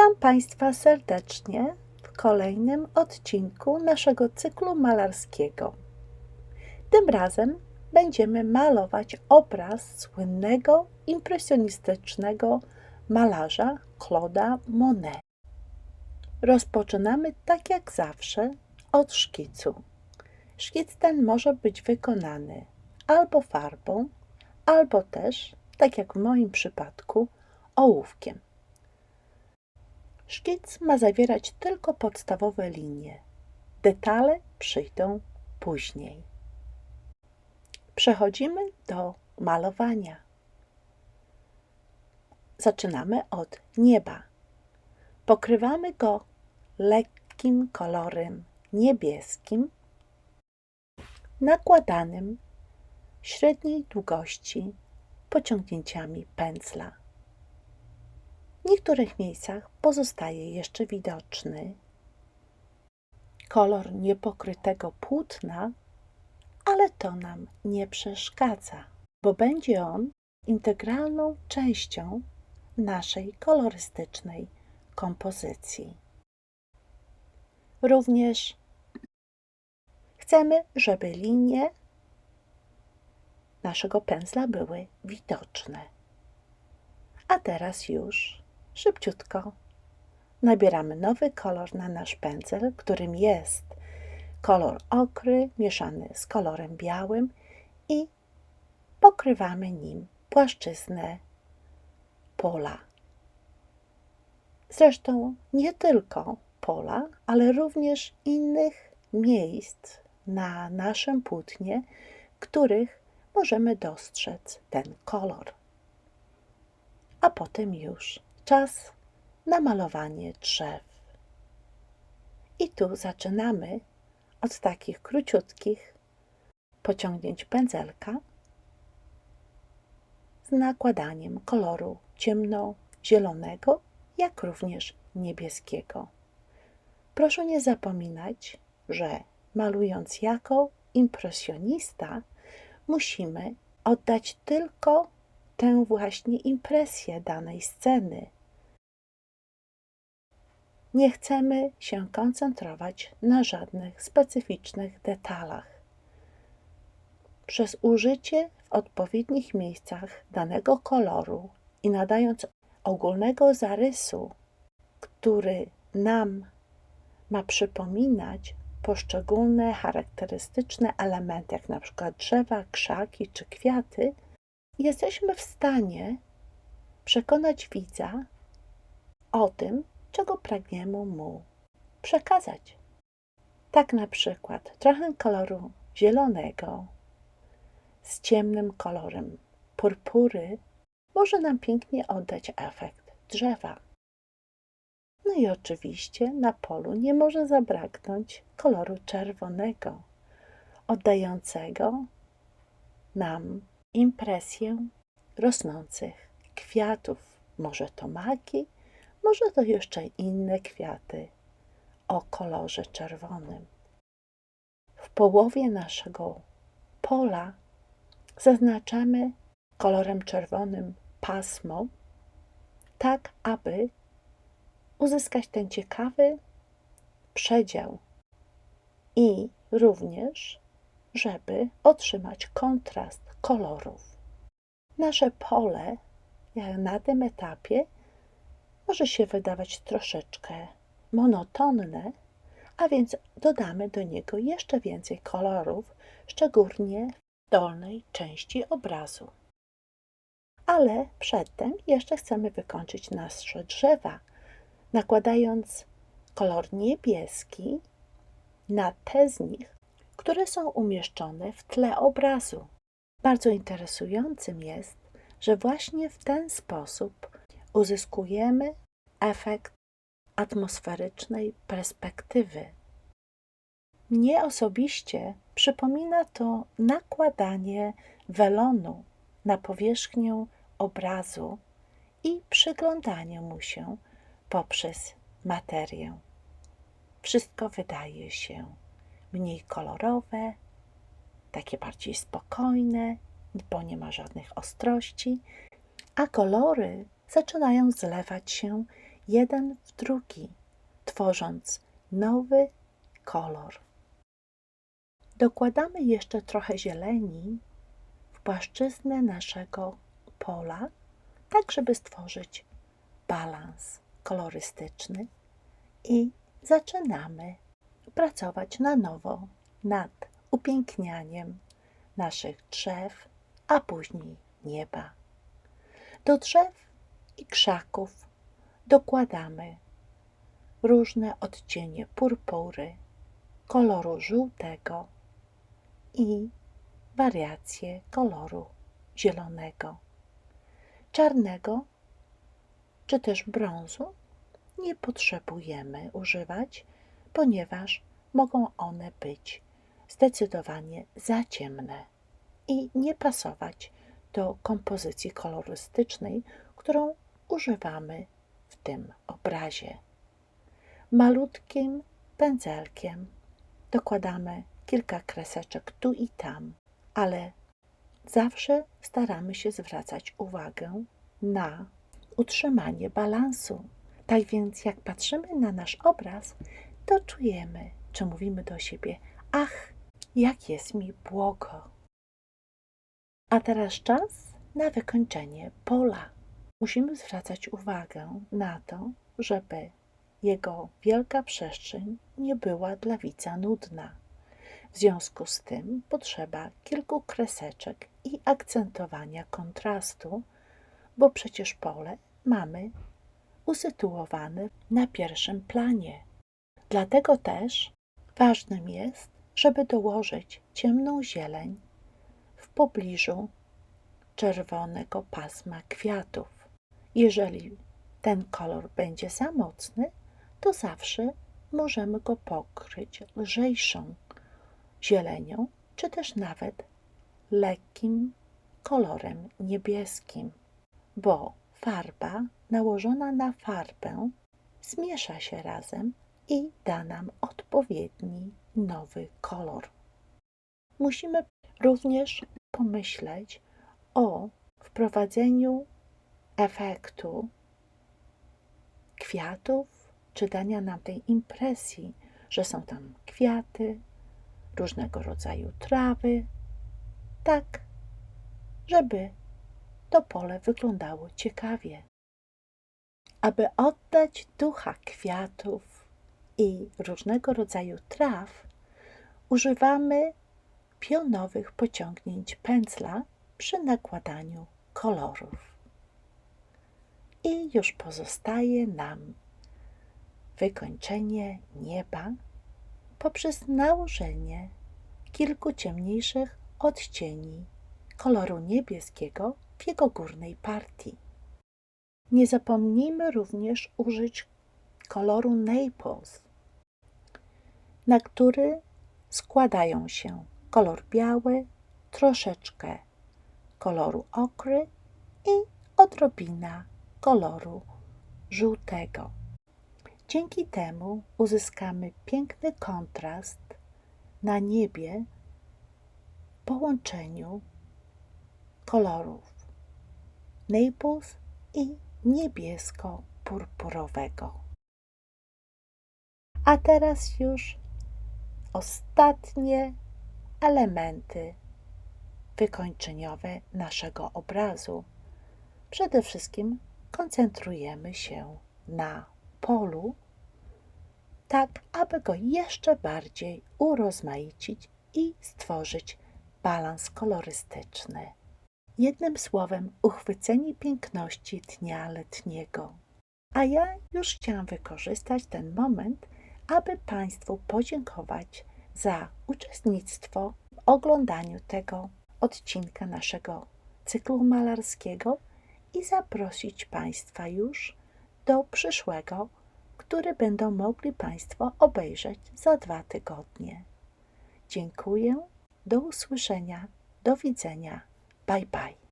Witam Państwa serdecznie w kolejnym odcinku naszego cyklu malarskiego. Tym razem będziemy malować obraz słynnego impresjonistycznego malarza Claude'a Monet. Rozpoczynamy tak jak zawsze od szkicu. Szkic ten może być wykonany albo farbą, albo też, tak jak w moim przypadku, ołówkiem. Szkic ma zawierać tylko podstawowe linie. Detale przyjdą później. Przechodzimy do malowania. Zaczynamy od nieba. Pokrywamy go lekkim kolorem niebieskim, nakładanym średniej długości pociągnięciami pędzla. W niektórych miejscach pozostaje jeszcze widoczny kolor niepokrytego płótna, ale to nam nie przeszkadza, bo będzie on integralną częścią naszej kolorystycznej kompozycji. Również chcemy, żeby linie naszego pędzla były widoczne. A teraz już szybciutko nabieramy nowy kolor na nasz pędzel, którym jest kolor okry mieszany z kolorem białym i pokrywamy nim płaszczyznę pola. Zresztą nie tylko pola, ale również innych miejsc na naszym płótnie, których możemy dostrzec ten kolor. A potem już czas na malowanie drzew. I tu zaczynamy od takich króciutkich pociągnięć pędzelka z nakładaniem koloru ciemno-zielonego, jak również niebieskiego. Proszę nie zapominać, że malując jako impresjonista, musimy oddać tylko tę właśnie impresję danej sceny. Nie chcemy się koncentrować na żadnych specyficznych detalach. Przez użycie w odpowiednich miejscach danego koloru i nadając ogólnego zarysu, który nam ma przypominać poszczególne charakterystyczne elementy, jak na przykład drzewa, krzaki czy kwiaty, jesteśmy w stanie przekonać widza o tym, czego pragniemy mu przekazać. Tak na przykład trochę koloru zielonego z ciemnym kolorem purpury może nam pięknie oddać efekt drzewa. No i oczywiście na polu nie może zabraknąć koloru czerwonego, oddającego nam impresję rosnących kwiatów. Może to maki, może to jeszcze inne kwiaty o kolorze czerwonym. W połowie naszego pola zaznaczamy kolorem czerwonym pasmo, tak aby uzyskać ten ciekawy przedział i również, żeby otrzymać kontrast kolorów. Nasze pole na tym etapie może się wydawać troszeczkę monotonne, a więc dodamy do niego jeszcze więcej kolorów, szczególnie w dolnej części obrazu. Ale przedtem jeszcze chcemy wykończyć nasze drzewa, nakładając kolor niebieski na te z nich, które są umieszczone w tle obrazu. Bardzo interesującym jest, że właśnie w ten sposób uzyskujemy efekt atmosferycznej perspektywy. Mnie osobiście przypomina to nakładanie welonu na powierzchnię obrazu i przyglądanie mu się poprzez materię. Wszystko wydaje się mniej kolorowe, takie bardziej spokojne, bo nie ma żadnych ostrości, a kolory zaczynają zlewać się jeden w drugi, tworząc nowy kolor. Dokładamy jeszcze trochę zieleni w płaszczyznę naszego pola, tak żeby stworzyć balans kolorystyczny i zaczynamy pracować na nowo nad upięknianiem naszych drzew, a później nieba. Do drzew i krzaków dokładamy różne odcienie purpury, koloru żółtego i wariacje koloru zielonego, czarnego czy też brązu nie potrzebujemy używać, ponieważ mogą one być zdecydowanie za ciemne i nie pasować do kompozycji kolorystycznej, którą używamy tym obrazie. Malutkim pędzelkiem dokładamy kilka kreseczek tu i tam, ale zawsze staramy się zwracać uwagę na utrzymanie balansu. Tak więc, jak patrzymy na nasz obraz, to czujemy, czy mówimy do siebie: Ach, jak jest mi błogo. A teraz czas na wykończenie pola. Musimy zwracać uwagę na to, żeby jego wielka przestrzeń nie była dla widza nudna. W związku z tym potrzeba kilku kreseczek i akcentowania kontrastu, bo przecież pole mamy usytuowane na pierwszym planie. Dlatego też ważnym jest, żeby dołożyć ciemną zieleń w pobliżu czerwonego pasma kwiatów. Jeżeli ten kolor będzie za mocny, to zawsze możemy go pokryć lżejszą zielenią, czy też nawet lekkim kolorem niebieskim, bo farba nałożona na farbę zmiesza się razem i da nam odpowiedni nowy kolor. Musimy również pomyśleć o wprowadzeniu efektu kwiatów, czy dania nam tej impresji, że są tam kwiaty, różnego rodzaju trawy, tak, żeby to pole wyglądało ciekawie. Aby oddać ducha kwiatów i różnego rodzaju traw, używamy pionowych pociągnięć pędzla przy nakładaniu kolorów. I już pozostaje nam wykończenie nieba poprzez nałożenie kilku ciemniejszych odcieni koloru niebieskiego w jego górnej partii. Nie zapomnijmy również użyć koloru Naples, na który składają się kolor biały, troszeczkę koloru okry i odrobina koloru żółtego. Dzięki temu uzyskamy piękny kontrast na niebie w połączeniu kolorów Naples i niebiesko-purpurowego. A teraz już ostatnie elementy wykończeniowe naszego obrazu. Przede wszystkim koncentrujemy się na polu, tak aby go jeszcze bardziej urozmaicić i stworzyć balans kolorystyczny. Jednym słowem, uchwyceni piękności dnia letniego. A ja już chciałam wykorzystać ten moment, aby Państwu podziękować za uczestnictwo w oglądaniu tego odcinka naszego cyklu malarskiego i zaprosić Państwa już do przyszłego, który będą mogli Państwo obejrzeć za dwa tygodnie. Dziękuję, do usłyszenia, do widzenia, bye bye.